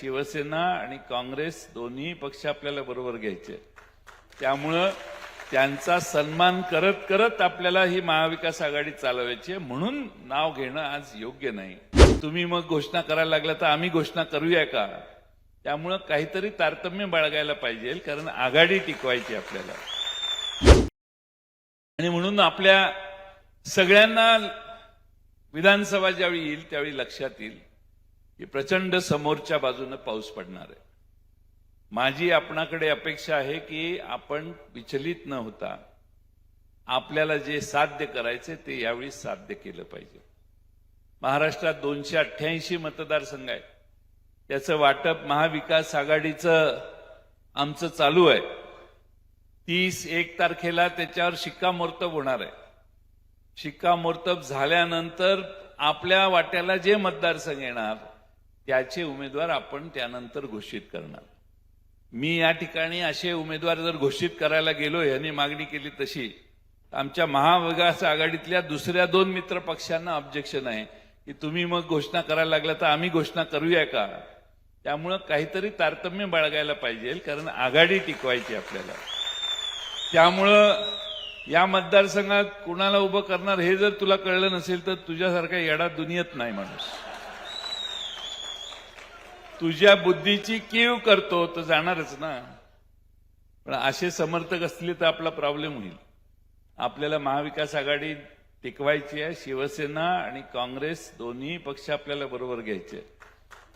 शिवसेना आणि काँग्रेस दोन्ही पक्ष आपल्याला बरोबर घ्यायचे. त्यामुळं त्यांचा सन्मान करत करत आपल्याला ही महाविकास आघाडी चालवायची आहे. म्हणून नाव घेणं आज योग्य नाही. तुम्ही मग घोषणा करायला लागला तर आम्ही घोषणा करूया का? त्यामुळं काहीतरी तारतम्य बाळगायला पाहिजे कारण आघाडी टिकवायची आपल्याला. आणि म्हणून आपल्या सगळ्यांना विधानसभा ज्यावेळी येईल त्यावेळी लक्षात येईल. की प्रचंड समोरच्या बाजूनं पाऊस पडणार आहे. माझी आपणाकडे अपेक्षा आहे की आपण विचलित न होता आपल्याला जे साध्य करायचे ते यावेळी साध्य केलं पाहिजे. महाराष्ट्रात दोनशे अठ्ठ्याऐंशी मतदारसंघ आहेत. त्याचं वाटप महाविकास आघाडीचं आमचं चालू आहे. तीस एक तारखेला त्याच्यावर शिक्कामोर्तब होणार आहे. शिक्कामोर्तब झाल्यानंतर आपल्या वाट्याला जे मतदारसंघ येणार त्याचे उमेदवार आपण त्यानंतर घोषित करणार. मी या ठिकाणी असे उमेदवार जर घोषित करायला गेलो यांनी मागणी केली तशी आमच्या महाविकास आघाडीतल्या दुसऱ्या दोन मित्र पक्षांना ऑब्जेक्शन आहे की तुम्ही मग घोषणा करायला लागला तर आम्ही घोषणा करूया का? त्यामुळं काहीतरी तारतम्य बाळगायला पाहिजे कारण आघाडी टिकवायची आपल्याला. त्यामुळं या मतदारसंघात कुणाला उभं करणार हे जर तुला कळलं नसेल तर तुझ्यासारखा येडा दुनियेत नाही माणूस. तुझ्या बुद्धीची कीव करतो तर जाणारच ना. पण असे समर्थक असले तर आपला प्रॉब्लेम होईल. आपल्याला महाविकास आघाडी टिकवायची आहे शिवसेना आणि काँग्रेस दोन्ही पक्ष आपल्याला बरोबर घ्यायचे.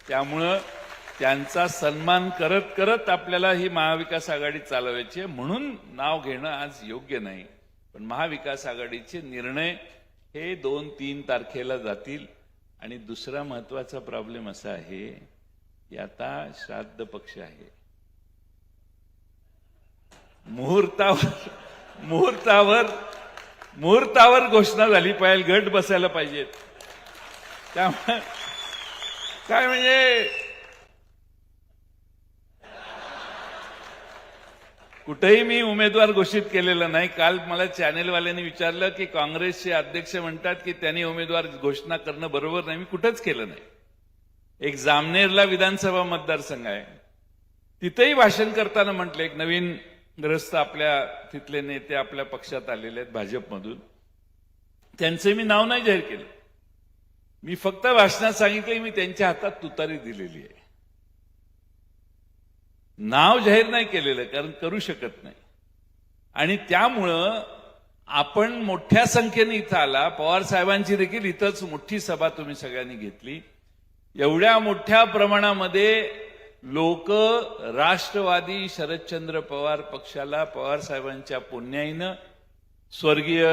त्यामुळं त्यांचा सन्मान करत करत आपल्याला ही महाविकास आघाडी चालवायची आहे. म्हणून नाव घेणं आज योग्य नाही. पण महाविकास आघाडीचे निर्णय हे दोन तीन तारखेला जातील. आणि दुसरा महत्त्वाचा प्रॉब्लेम असा आहे आता श्राद्ध पक्ष आहे. मुहूर्तावर मुहूर्तावर मुहूर्तावर घोषणा झाली पाहिजे गट बसायला पाहिजेत. त्यामुळे काय म्हणजे? कुठेही मी उमेदवार घोषित केलेला नाही. काल मला चॅनेलवाल्यांनी विचारलं की काँग्रेसचे अध्यक्ष म्हणतात की त्यांनी उमेदवार घोषणा करणं बरोबर नाही. मी कुठंच केलं नाही. एक जामनेरला विधानसभा मतदारसंघ आहे. तिथेही भाषण करताना म्हटलं एक नवीन ग्रस्त आपल्या तिथले नेते आपल्या पक्षात आलेले आहेत भाजपमधून. त्यांचे मी नाव नाही जाहीर केलं. मी फक्त भाषणात सांगितलं मी त्यांच्या हातात तुतारी दिलेली आहे. नाव जाहीर नाही केलेलं कारण करू शकत नाही. आणि त्यामुळं आपण मोठ्या संख्येने इथं आला. पवार साहेबांची देखील इथंच मोठी सभा तुम्ही सगळ्यांनी घेतली. एवढ्या मोठ्या प्रमाणामध्ये लोक राष्ट्रवादी शरदचंद्र पवार पक्षाला पवार साहेबांच्या पुण्याईनं स्वर्गीय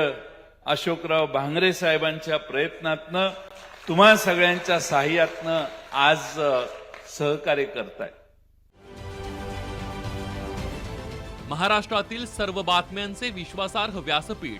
अशोकराव भांगरे साहेबांच्या प्रयत्नातनं तुम्हा सगळ्यांच्या सहाय्यातनं आज सहकार्य करताय. महाराष्ट्रातील सर्व बातम्यांचे विश्वासार्ह व्यासपीठ